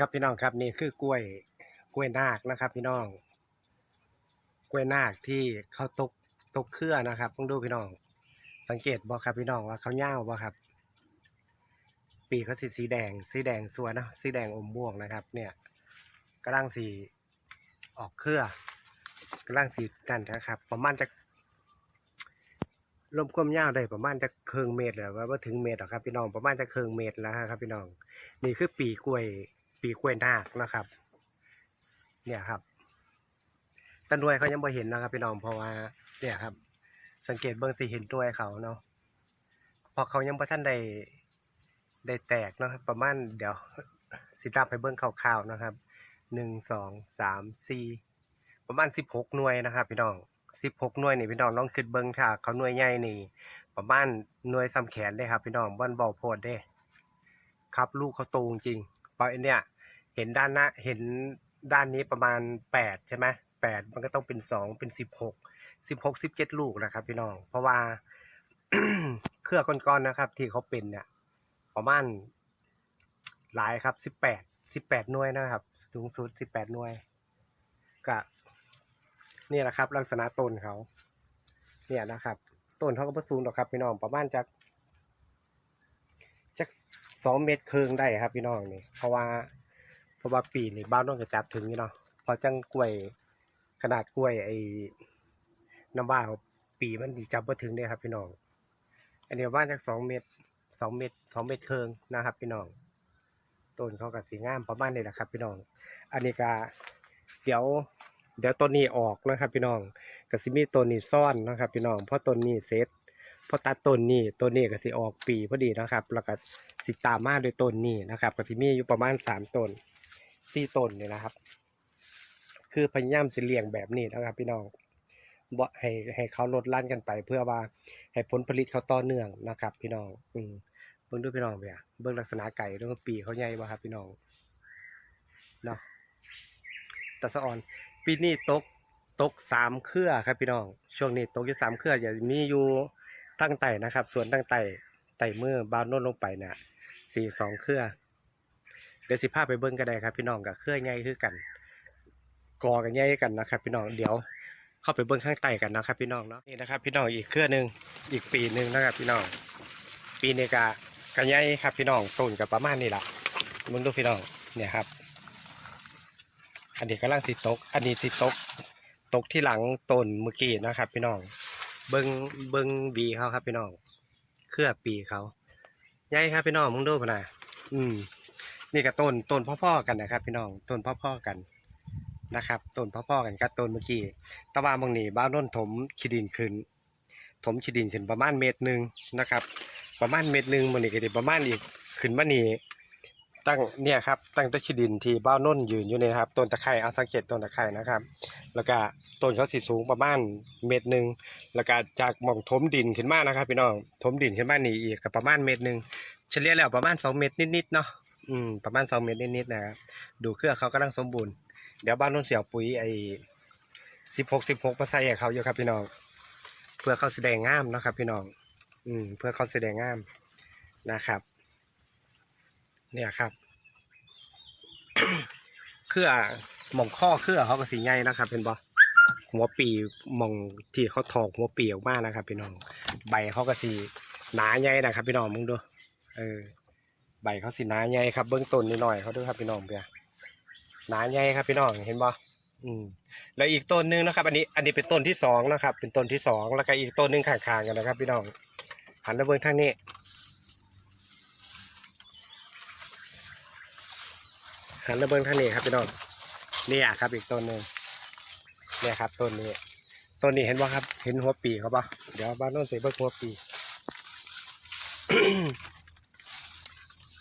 ครับพี่น้องครับนี่คือกล้วยกล้วยนาคนะครับ พี่น้อง กล้วยนาคที่เขาตกตกเครือนะครับต้องดูพี่น้อง สังเกตบ่ครับพี่น้องว่าเขาเง่าวบ่ครับ ปีเขาสีสีแดง สีแดงสวยนะสีแดงอมม่วงนะครับ เนี่ยกำลังสีออกเครือกำลังสีกันนะครับ ประมาณจะรวมความยาวได้ประมาณจะเคืองเมตรหรือว่าถึงเมตรหรอครับพี่น้องประมาณจะเคืองเมตรแล้วครับพี่น้อง นี่คือปีกล้วย ปีกล้วยนาคนะครับ เนี่ยครับตันวยเขายังบ่เห็นนะครับพี่น้องเพราะว่าเนี่ยครับ สังเกตเบิ่งสิเห็นตัวยเขาเนาะพอเขายังบ่ทันได้ได้แตกเนาะครับประมาณเดี๋ยวสิรับให้เบิ่งคร่าวๆนะครับหนึ่งสองสามสี่ประมาณสิบหกหน่วยนะครับพี่น้องสิบหกหน่วยนี่พี่น้องลองคิดเบิ่งถ้าเขาหน่วยใหญ่นี่ ประมาณหน่วยซ้ำแขนได้ครับพี่น้องบ่อนเบาโพดเด้ครับ ลูกเขาโตจริง พราะไอเนี่ยเห็นด้านหน้าเห็นด้านนี้ประมาณแปดใช่ไหมแปดมันก็ต้องเป็นสองเป็นสิบหกสิบหกสิบเจ็ดลูกนะครับ พี่น้อง เพราะว่าเครือก้อนๆนะครับ ที่เขาเป็นเนี่ยประมาณหลายครับสิบแปดสิบแปดหน่วยนะครับ สูงสุดสิบแปดหน่วยก็นี่แหละครับ ลักษณะต้นเขา เนี่ยนะครับต้นเขาก็ประสูงหรอกครับพี่น้องประมาณจากจัก สองเมตรครึ่งได้ครับพี่น้องนี่เพราะว่าเพราะว่าปีนี่บ้านน้องก็จับถึงนี่เนาะพอจังกล้วยขนาดกล้วยไอ้น้ำบ้าปีมันจับมาถึงเนี่ยครับพี่น้องอันนี้บ้านจากสองเมตรสองเมตรสองเมตรครึ่งนะครับ พี่น้องต้นเขากับสีงามประมาณนี้แหละครับ พี่น้อง อันนี้ก็เดี๋ยว เดี๋ยวต้นนี้ออกนะครับ พี่น้องก็สิมีต้นนี้ซ่อนนะครับ พี่น้องเพราะต้นนี้เซตพอตัดต้นนี้ต้นนี้ก็สิออกปีพอดีนะครับ แล้วก็ สิตามมาด้วยต้นนี้นะครับก็สิมีอยู่ประมาณสามต้นสี่ต้นเนี่ยนะครับ คือพยายามสิเลี้ยงแบบนี้นะครับพี่น้องบ่ให้ให้เขาลดลั่นกันไป เพื่อว่าให้ผลผลิตเขาต่อเนื่องนะครับ พี่น้องอืมเบิ่งดูพี่น้องเบียเบิ่งลักษณะไก่เรื่องปีเขาใหญ่บ่ครับพี่น้องเนาะตะสะออนปีนี้ตกตกสามเครือครับพี่น้อง ช่วงนี้ตกอยู่สามเครือจะมีอยู่ตั้งไต่นะครับ ส่วนตั้งไต่ไต่มือบานโน้นลงไปเนี่ย สี่สองเครือเดี๋ยวสิพาไปเบิ้งกันได้ครับ พี่น้องกับเครือใหญ่คือกัน กอกันใหญ่กันนะครับ พี่น้องเดี๋ยวเข้าไปเบิ้งข้างใต้กันนะครับ พี่น้องเนาะนี่นะครับ พี่น้องอีกเครือหนึ่งอีกปีหนึ่งนะครับ พี่น้อง ปีนี้กะกันใหญ่ครับ พี่น้องต้นกับประมาณนี้แหละมึงดูพี่น้องเนี่ยครับ อันนี้กำลังสิตก อันนี้สิตก ตกที่หลังต้นเมื่อกี้นะครับ พี่น้อง เบิ้งเบิ้งบีเขาครับ พี่น้อง เครือปีเขา ใหญ่ครับพี่น้องมึงดูพนะอืม นี่กับต้นต้นพ่อๆกันนะครับ พี่น้องต้นพ่อๆกันนะครับต้นพ่อๆกันกับต้นเมื่อกี้ตะวันบางนี่บ้านน้นถมขีดินขึ้น ถมขีดินขึ้นประมาณเมตรหนึ่งนะครับ ประมาณเมตรหนึ่งมันนี่ก็จะประมาณอีกขึ้นมานี่ ตั้งเนี่ยครับตั้งต้นขีดินที่บ้านน้นยืนอยู่เนี่ยครับต้นตะไคร้เอาสังเกตต้นตะไคร้นะครับ แล้วก็ต้นเขาสีสูงประมาณเมตรหนึ่งแล้วก็จากหม่องถมดินขึ้นมานะครับพี่น้องถมดินขึ้นมานี่อีกก็ประมาณเมตรหนึ่งเฉลี่ยแล้วประมาณสองเมตรนิดๆเนาะอืมประมาณสองเมตรนิดๆนะครับดูเครือเขากำลังสมบูรณ์เดี๋ยวบ้านนุ่นเสียวปุ๋ยไอ้สิบหกสิบหกมาใส่ให้เขาอยู่ครับพี่น้องเพื่อเขาแสดงงามนะครับพี่น้องอืมเพื่อเขาแสดงงามนะครับ เนี่ยครับ เครือหม่องข้อเครือเขาก็สีใหญ่นะครับเป็นบอหัวปีมองที่เขาถอกหัวปีออกมานะครับ พี่น้อง ใบเขาก็สีหนาใหญ่นะครับ พี่น้องมึงดู เออ ใบเขาสีหนาใหญ่ครับ เบื้องต้นนิดหน่อยเขาด้วยครับพี่น้องเปียหนาใหญ่ครับพี่น้องเห็นบ่อืมแล้วอีกต้นหนึงนะครับ อันนี้ อันนี้เป็นต้นที่สองนะครับ เป็นต้นที่สองแล้วก็อีกต้นหนึงข้างๆกันนะครับ พี่น้องหันมาเบื้องทางนี้ หันมาเบื้องทางนี้ครับพี่น้องเนี่ยครับ อีกต้นหนึ่งเนี่ยครับต้นนี้ต้นนี้เห็นว่าครับ เห็นหัวปีเขาปะเดี๋ยวบ้านโน้นเสียเบิกหัวปี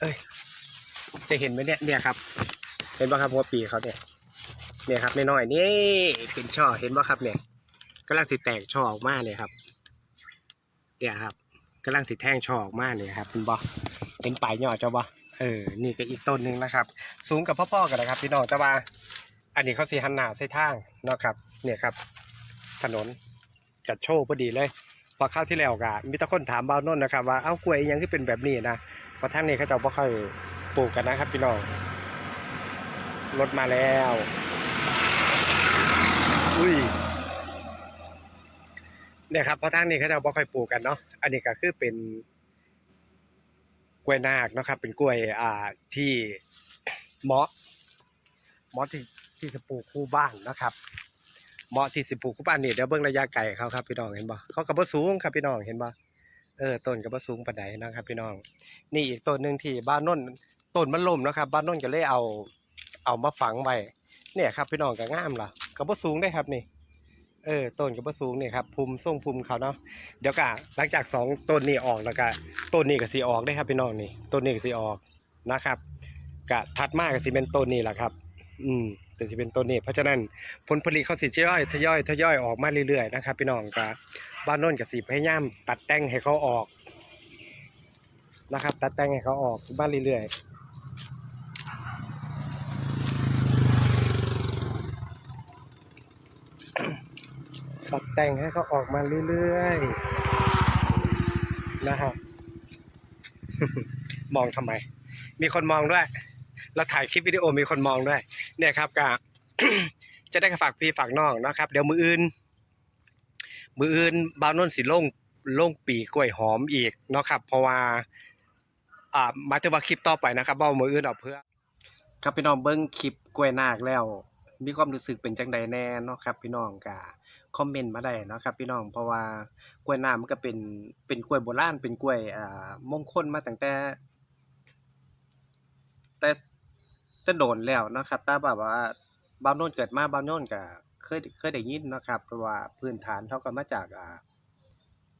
เอ้ยจะเห็นไหมเนี่ยเนี่ยครับ เห็นว่าครับหัวปีเขาเนี่ยเนี่ยครับน้อยๆนี่เป็นช่อเห็นว่าครับเนี่ยกำลังสิแตกช่อออกมาเลยครับเนี่ยครับกำลังสิแท่งช่อออกมาเนี่ยครับเป็นบอเป็นปลายยอดเจ้าบอ เออ นี่ก็อีกต้นหนึ่งนะครับ สูงกับพ่อๆกันนะครับ พี่น้องแต่ว่า อันนี้เขาสีหันหนาใส่ทางเนาะครับ เนี่ยครับ ถนนจัดโชว์พอดีเลยพอเข้าวที่แล้วกะมีต่คนถามบ้าวนนท์นะครับ ว่าเอ้ากล้วยยังที่เป็นแบบนี้นะเพราะทางนี้เขาจะบ่ค่อยปลูกกันนะครับ พี่น้องรถมาแล้ว อุ้ยเนี่ยครับเพราะทางนี้เขาจะบ่ค่อยปลูกกันเนาะอันนี้ก็คือเป็น กล้วยนาคนะครับ เป็นกล้วยอ่าที่เหมาะเหมาะที่ที่จะปลูกคู่บ้านนะครับเหมาะที่สิปลูกคู่บ้านนี่เดี๋ยวเบิ่งระยะไกลเขาครับพี่น้องเห็นบ่เขากับบ่สูงครับพี่น้องเห็นบ่เออต้นกับบ่สูงปานใดนะครับ พี่น้อง นี่อีกต้นหนึ่งที่บ้านน้นต้นมันล่มนะครับ บ้านน้นก็เลยเอาเอามาฝังไว้เนี่ยครับพี่น้องก็งามล่ะก็บ่สูงได้ครับนี่ เออต้นก็บ่สูงเนี่ยครับภูมิทรงภูมิเขาเนาะเดี๋ยวก็หลังจากสองต้นนี้ออกแล้วก็ต้นนี้ก็สิออกได้ครับพี่น้องนี่ต้นนี้ก็สิออกนะครับก็ถัดมากก็สิเป็นต้นนี้แหละครับ อืมแต่สิเป็นต้นนี้ เพราะฉะนั้นผลผลิตเขาสิทยอยทยอยทยอยออกมาเรื่อยๆนะครับ พี่น้องก็บ้านน้นก็สิพยายามตัดแต่งให้เขาออกนะครับ ตัดแต่งให้เขาออกมาเรื่อยๆ ตัดแต่งให้เขาออกมาเรื่อยๆนะครับมองทำไม มีคนมองด้วย เราถ่ายคลิปวิดีโอมีคนมองด้วย เนี่ยครับก็จะได้ฝากพี่ฝากน้องนะครับ เดี๋ยวมืออื่น มืออื่นบาวนนท์สิลงลงปีกล้วยหอมอีกเนาะครับ เพราะว่า อ่ามาถึงว่าคลิปต่อไปนะครับเบ้ามืออื่นเอาเพื่อ ครับพี่น้องเบิ้งคลิปกล้วยนาคแล้ว มีความรู้สึกเป็นจังใดแน่เนาะครับ พี่น้องก็คอมเมนต์มาได้เนาะครับ พี่น้องเพราะว่ากล้วยนามันก็เป็นเป็นกล้วยโบราณเป็นกล้วยอ่ามงคลมาตั้งแต่แต่แต่โดนแล้วเนาะครับแต่แบบว่าบางโน่นเกิดมาบางโน่นก็เคยเคยได้ยินเนาะครับเพราะว่าพื้นฐานเขาก็มาจากอ่า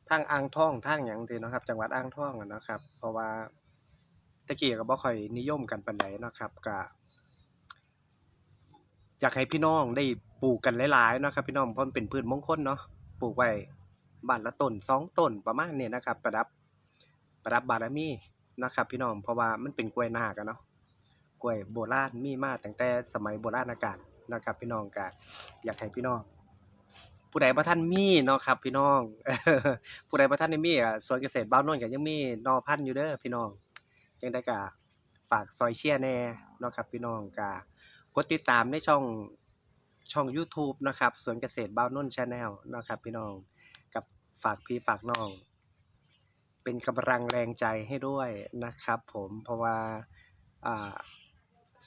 ทางอ่างทองทางหยังซี่เนาะครับ จังหวัดอ่างทองเนาะครับ เพราะว่าตะกี้ก็บ่ค่อยนิยมกันปานใดเนาะครับก็ อยากให้พี่น้องได้ปลูกกันหลายๆนะครับพี่น้องเพราะมันเป็นพืชมงคลเนาะปลูกไว้บ้านละต้นสองต้นประมาณนี้นะครับ ประดับประดับบารมีนะครับ พี่น้องเพราะว่ามันเป็นกล้วยนาคอะเนาะกล้วยโบราณมีมาตั้งแต่สมัยโบราณกาลนะครับ พี่น้องก็อยากให้พี่น้อง ผู้ใดบ่ทันมีเนาะครับ พี่น้องผู้ใดบ่ทันมีอะสวนเกษตรบ้านน่นก็ยังมีนอพันธุ์อยู่เด้อพี่น้องจังได๋ก็ฝากซอยเชียแน่เนาะครับ พี่น้องก็ กดติดตามในช่องช่อง YouTube นะครับสวนเกษตรบ้านโน่น Channel เนะครับ พี่น้องกับฝากพี่ฝากน้อง เป็นกำลังแรงใจให้ด้วยนะครับ ผมเพราะว่า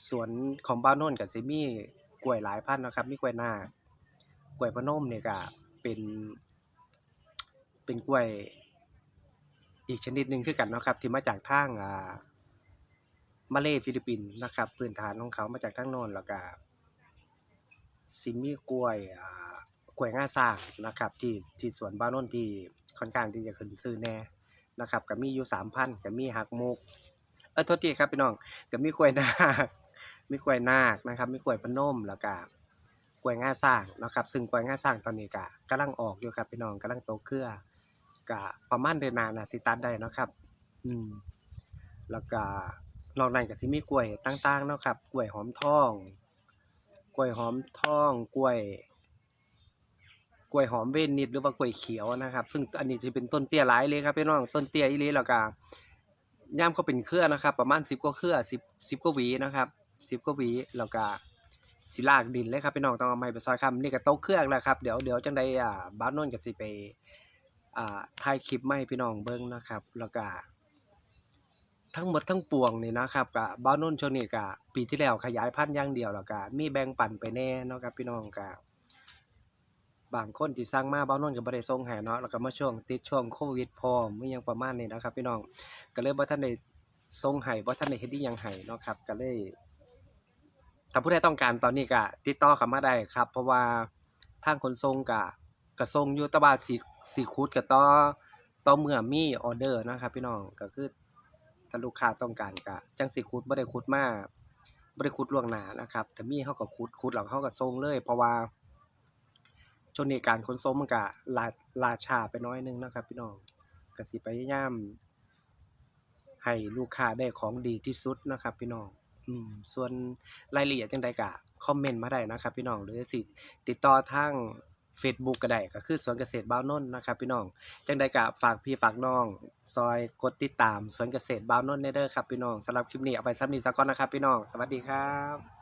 สวนของบ้านโน่นกับเซมี่กล้วยหลายพันนะครับ มีกล้วยนากล้วยพะนมเนี่ยก็เป็นเป็นกล้วยอีกชนิดหนึ่งคือกันนะครับ ที่มาจากทางอ่า มาเลฟิลิปปินส์นะครับพื้นฐานของเขามาจากทางน้นแล้วก็ซิมีกล้วยอ่ากล้วยง่าสร้างนะครับที่ที่สวนบ้านโนนที่ค่อนข้างที่จะขึ้นชื่อแน่นะครับก็มีอยู่สามพันก็มีหักมุกเออโทษทีครับพี่น้องก็มีกล้วยนาคมีกล้วยนาคนะครับมีกล้วยพนมแล้วก็กล้วยง่าสร้างนะครับซึ่งกล้วยง่าสร้างตอนนี้ก็กำลังออกอยู่ครับพี่น้องกำลังโตเครือก็ประมาณเดือนนานะสิตัดได้นะครับอืมแล้วก็ นอกนั้นก็สิมีกล้วยต่างๆเนาะครับกล้วยหอมทอง กล้วยหอมทอง กล้วย กล้วยหอมเวนิดหรือว่ากล้วยเขียวนะครับ ซึ่งอันนี้จะเป็นต้นเตี้ยหลายเลยครับพี่น้องต้นเตี้ยอีหลีแล้วก็ย่ามเขาเป็นเครือนะครับ ประมาณสิบกว่าเครือสิบสิบกว่าหวีนะครับสิบกว่าหวีแล้วก็สิลากดินเลยครับพี่น้องต้องเอาไม้ไปซอยคำนี่ก็โต๊ะเครื่องแล้วครับเดี๋ยวเดี๋ยวจังใดอ่าบ้านโน้นก็สิไปอ่าถ่ายคลิปไมาให้พี่น้องเบิ่งนะครับ แล้วก็ ทั้งหมดทั้งปวงนี่นะครับกับบ้านโน้นช่วงนี้ก็ปีที่แล้วขยายพันธุ์อย่างเดียวแล้วก็มีแบ่งปันไปแน่เนาะครับพี่น้องก็บบางคนที่สร้างมาบ้านโน้นก็บ่ได้ส่งให้เนาะแล้วก็มาช่วงติดช่วงโควิดพร้อมมีหยังประมาณนี้นะครับ พี่น้องก็เลยบ่ทันได้ส่งให้บ่ทันได้เฮ็ดอีหยังให้เนาะครับก็เลยถ้าผู้ใดต้องการตอนนี้ก็ติดต่อเข้ามาได้ครับ เพราะว่าทางขนส่งก็ก็ส่งยูต่ว่าสิสิขุดก็ต่อต่อเมื่อมีออเดอร์นะครับ พี่น้องก็คือ ถ้าลูกค้าต้องการก็จังสิขุดบ่ได้ขุดมาบ่ได้ขุดล่วงหน้านะครับถ้ามีเฮาก็ขุดขุดแล้วเฮาก็ส่งเลย เพราะว่าช่วงนี้การขนส่งมันก็ลาลาชาไปน้อยนึงนะครับ พี่น้องก็สิพยายามให้ลูกค้าได้ของดีที่สุดนะครับ พี่น้องอืมส่วนรายละเอียดจังใดก็คอมเมนต์มาได้นะครับ พี่น้องหรือสิติดต่อทาง Facebook ก็ได้ก็คือสวนเกษตรบ้าวนนท์นะครับพี่น้องจังใดก็ฝากพี่ฝากน้อง ซอยกดติดตามสวนเกษตรบ้าวนนท์ได้เด้อครับพี่น้องสำหรับคลิปนี้เอาไปซ้ำนี้ซะก่อนนะครับพี่น้อง สวัสดีครับ